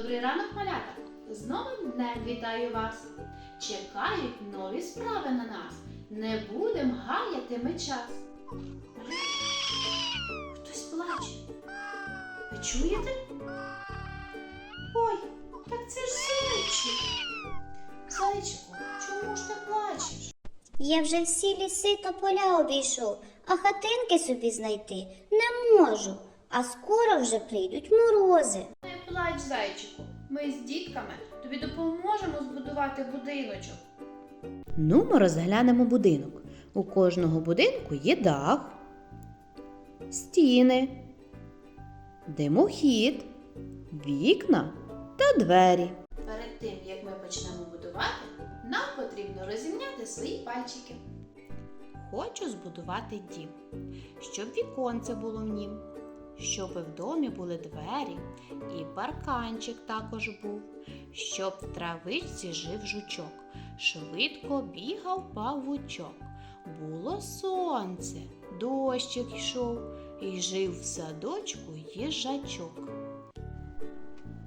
Добрий ранок, малята! З новим днем вітаю вас! Чекають нові справи на нас. Не будем гаяти ми час. Хтось плаче. Ви чуєте? Ой, так це ж зайчик. Зайчику, чому ж ти плачеш? Я вже всі ліси та поля обійшов, а хатинки собі знайти не можу. А скоро вже прийдуть морози. Плач, зайчику. Ми з дітками тобі допоможемо збудувати будиночок. Ну, ми розглянемо будинок. У кожного будинку є дах, стіни, димохід, вікна та двері. Перед тим, як ми почнемо будувати, нам потрібно розімняти свої пальчики. Хочу збудувати дім, щоб віконце було в нім, щоб в домі були двері, і парканчик також був, щоб в травичці жив жучок, швидко бігав павучок. Було сонце, дощик йшов, і жив в садочку їжачок.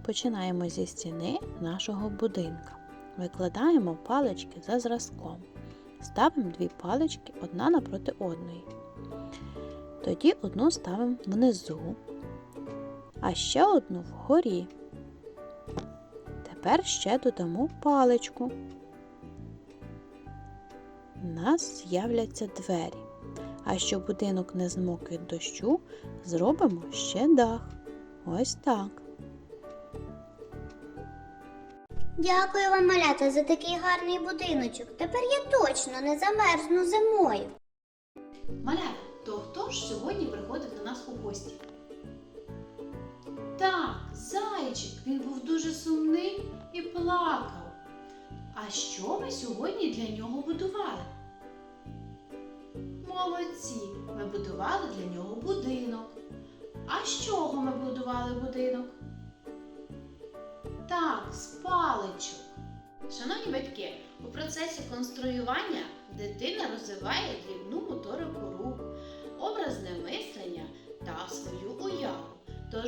Починаємо зі стіни нашого будинка. Викладаємо палички за зразком. Ставимо дві палички одна напроти одної. Тоді одну ставимо внизу, а ще одну вгорі. Тепер ще додамо паличку. У нас з'являться двері. А щоб будинок не змок від дощу, зробимо ще дах. Ось так. Дякую вам, малята, за такий гарний будиночок. Тепер я точно не замерзну зимою. Малята, ж сьогодні приходив до нас у гості? Так, зайчик, він був дуже сумний і плакав. А що ми сьогодні для нього будували? Молодці! Ми будували для нього будинок. А з чого ми будували будинок? Так, з паличок. Шановні батьки, у процесі конструювання дитина розвиває дрібну моторику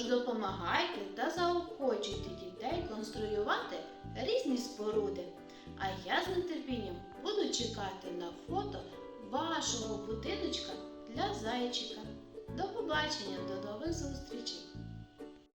Тож допомагайте та заохочуйте дітей конструювати різні споруди. А я з нетерпінням буду чекати на фото вашого будиночка для зайчика. До побачення, до нових зустрічей!